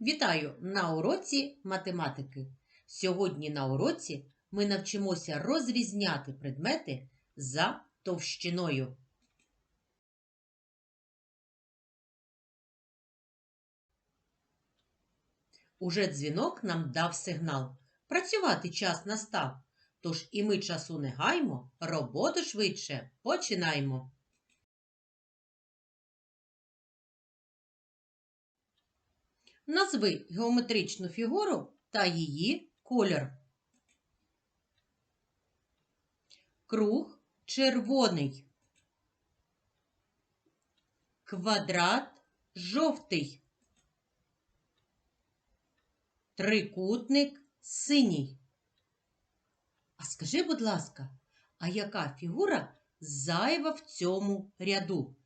Вітаю на уроці математики. Сьогодні на уроці ми навчимося розрізняти предмети за товщиною. Уже дзвінок нам дав сигнал. Працювати час настав. Тож і ми часу не гаймо, роботу швидше починаємо. Назви геометричну фігуру та її колір. Круг червоний. Квадрат жовтий. Трикутник синій. А скажи, будь ласка, а яка фігура зайва в цьому ряду?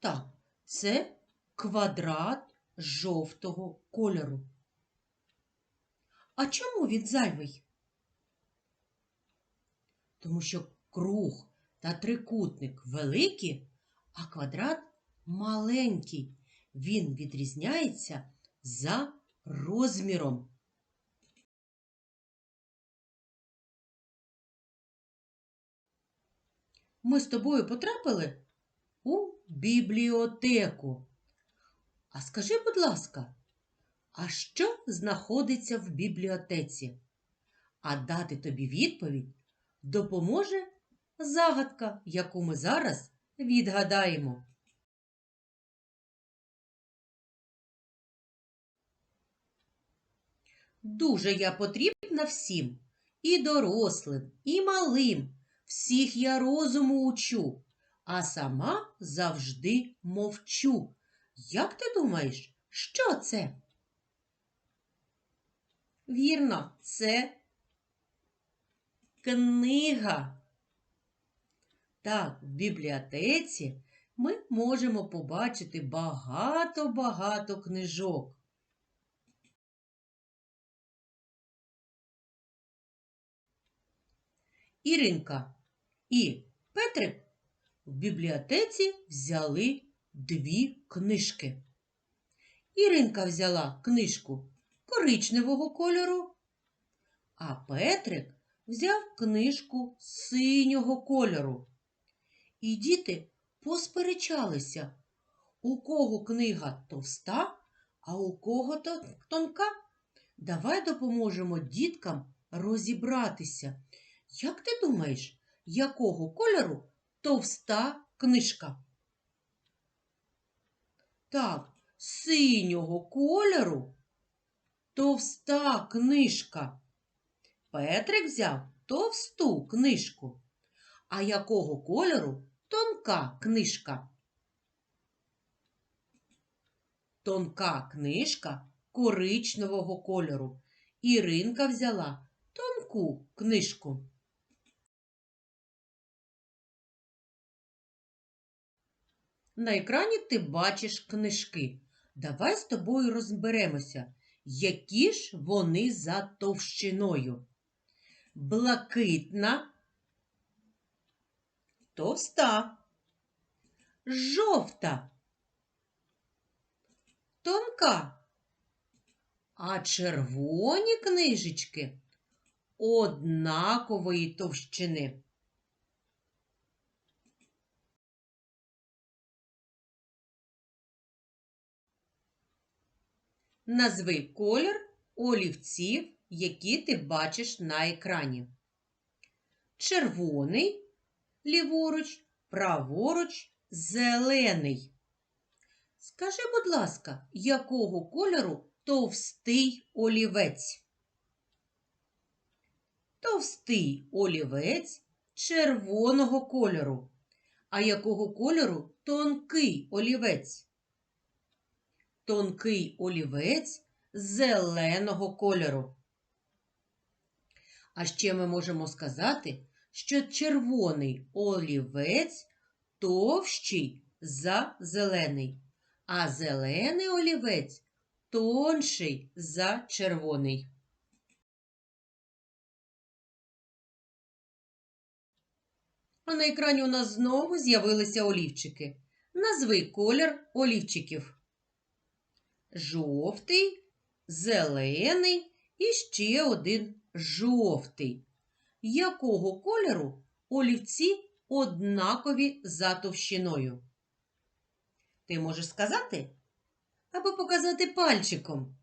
Так, це квадрат жовтого кольору. А чому він зайвий? Тому що круг та трикутник великі, а квадрат маленький. Він відрізняється за розміром. Ми з тобою потрапили у бібліотеку. А скажи, будь ласка, а що знаходиться в бібліотеці? А дати тобі відповідь допоможе загадка, яку ми зараз відгадаємо. Дуже я потрібна всім, і дорослим, і малим. Всіх я розуму учу, а сама завжди мовчу. Як ти думаєш, що це? Вірно, це книга. Так, в бібліотеці ми можемо побачити багато-багато книжок. Іринка і Петрик в бібліотеці взяли дві книжки. Іринка взяла книжку коричневого кольору, а Петрик взяв книжку синього кольору. І діти посперечалися, у кого книга товста, а у кого тонка. Давай допоможемо діткам розібратися. Як ти думаєш, якого кольору товста книжка? Так, синього кольору товста книжка. Петрик взяв товсту книжку. А якого кольору тонка книжка? Тонка книжка коричневого кольору. Іринка взяла тонку книжку. На екрані ти бачиш книжки. Давай з тобою розберемося, які ж вони за товщиною. Блакитна, товста, жовта, тонка. А червоні книжечки однакової товщини. Назви колір олівців, які ти бачиш на екрані. Червоний ліворуч, праворуч, зелений. Скажи, будь ласка, якого кольору товстий олівець? Товстий олівець червоного кольору. А якого кольору тонкий олівець? Тонкий олівець зеленого кольору. А ще ми можемо сказати, що червоний олівець товщий за зелений, а зелений олівець тонший за червоний. А на екрані у нас знову з'явилися олівчики. Назви колір олівчиків жовтий, зелений і ще один жовтий. Якого кольору олівці однакові за товщиною? Ти можеш сказати? Або показати пальчиком.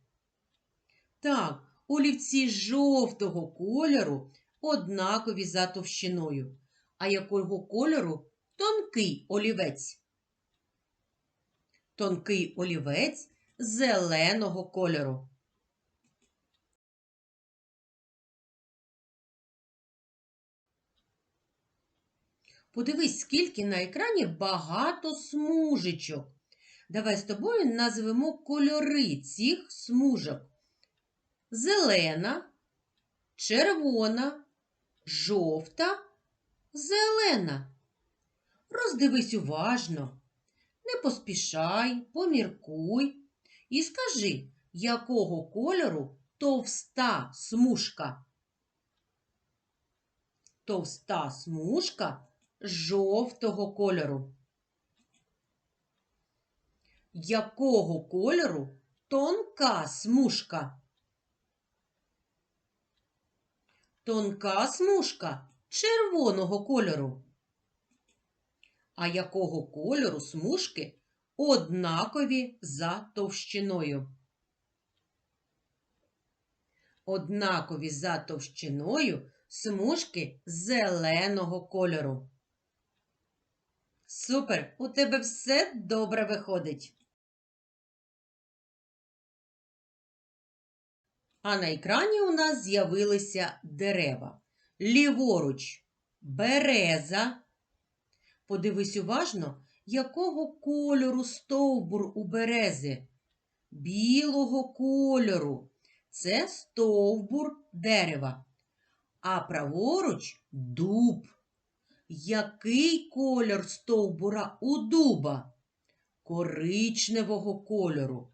Так, олівці жовтого кольору однакові за товщиною. А якого кольору тонкий олівець? Тонкий олівець зеленого кольору. Подивись, скільки на екрані багато смужечок. Давай з тобою назвемо кольори цих смужок. Зелена, червона, жовта, зелена. Роздивись уважно, не поспішай, поміркуй і скажи, якого кольору товста смужка. Товста смужка жовтого кольору. Якого кольору тонка смужка? Тонка смужка червоного кольору. А якого кольору смужки однакові за товщиною? Однакові за товщиною смужки зеленого кольору. Супер! У тебе все добре виходить. А на екрані у нас з'явилися дерева. Ліворуч береза. Подивись уважно, якого кольору стовбур у берези. Білого кольору. Це стовбур дерева. А праворуч дуб. Який колір стовбура у дуба? Коричневого кольору.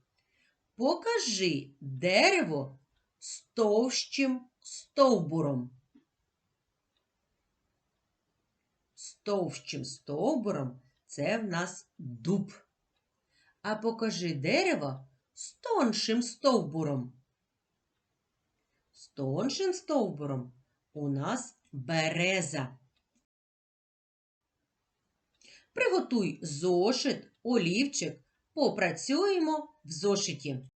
Покажи дерево з товщим стовбуром. З товщим стовбуром це в нас дуб. А покажи дерево з тоншим стовбуром. З тоншим стовбуром у нас береза. Приготуй зошит, олівчик, попрацюємо в зошиті.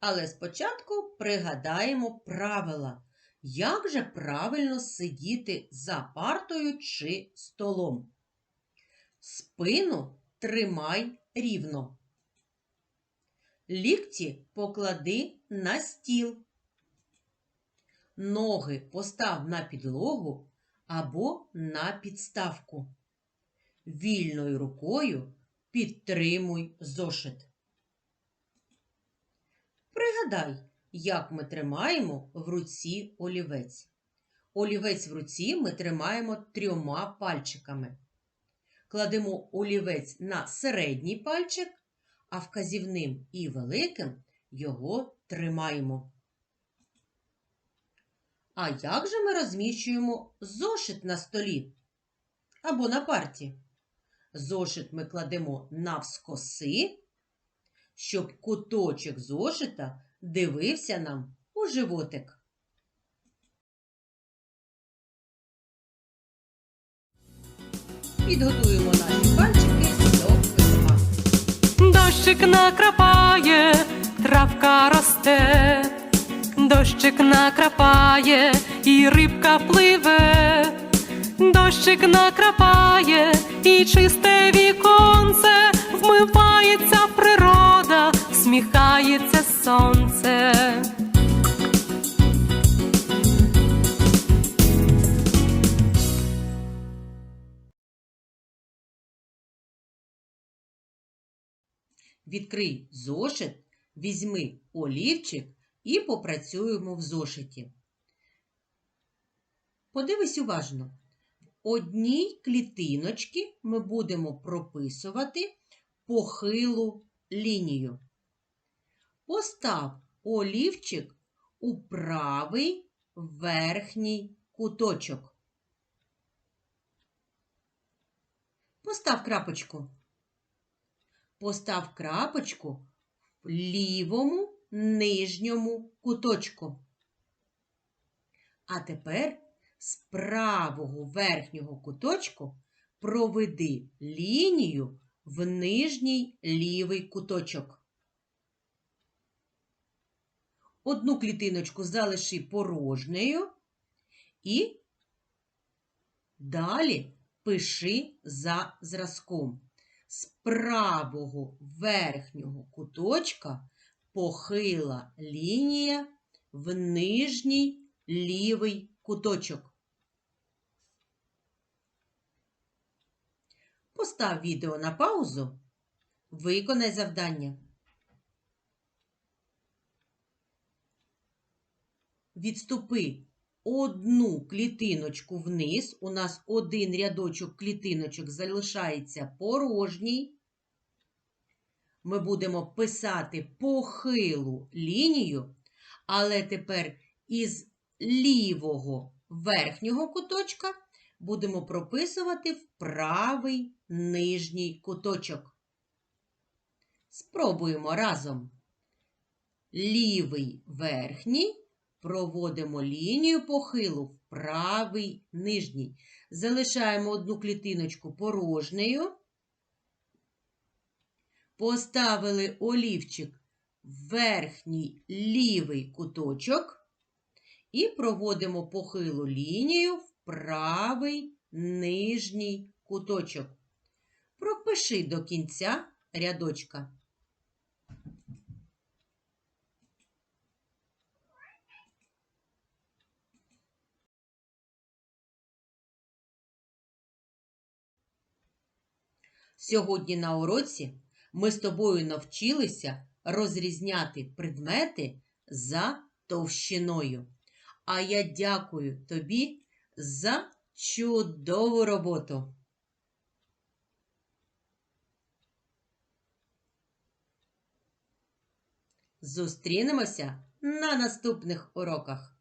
Але спочатку пригадаємо правила, як же правильно сидіти за партою чи столом. Спину тримай рівно. Лікті поклади на стіл. Ноги постав на підлогу або на підставку. Вільною рукою підтримуй зошит. Пригадай, як ми тримаємо в руці олівець. Олівець в руці ми тримаємо трьома пальчиками. Кладемо олівець на середній пальчик, а вказівним і великим його тримаємо. А як же ми розміщуємо зошит на столі або на парті? Зошит ми кладемо навскоси, щоб куточок зошита дивився нам у животик. Підготуємо наші пальчики до письма. Дощик накрапає, травка росте, дощик накрапає, і рибка пливе, дощик накрапає, і чисте віконце, вмивається природа, сміхається сонце. Відкрий зошит, візьми олівчик і попрацюємо в зошиті. Подивись уважно. В одній клітиночці ми будемо прописувати похилу лінію. Постав олівчик у правий верхній куточок. Постав крапочку. Постав крапочку в лівому нижньому куточку. А тепер з правого верхнього куточку проведи лінію в нижній лівий куточок. Одну клітиночку залиши порожньою і далі пиши за зразком. З правого верхнього куточка похила лінія в нижній лівий куточок. Постав відео на паузу. Виконай завдання. Відступи одну клітиночку вниз. У нас один рядочок клітиночок залишається порожній. Ми будемо писати похилу лінію, але тепер із лівого верхнього куточка будемо прописувати в правий нижній куточок. Спробуємо разом. Лівий верхній проводимо лінію похилу в правий нижній. Залишаємо одну клітиночку порожнею. Поставили олівчик в верхній лівий куточок і проводимо похилу лінію в правий нижній куточок. Пропиши до кінця рядочка. Сьогодні на уроці ми з тобою навчилися розрізняти предмети за товщиною. А я дякую тобі за чудову роботу. Зустрінемося на наступних уроках.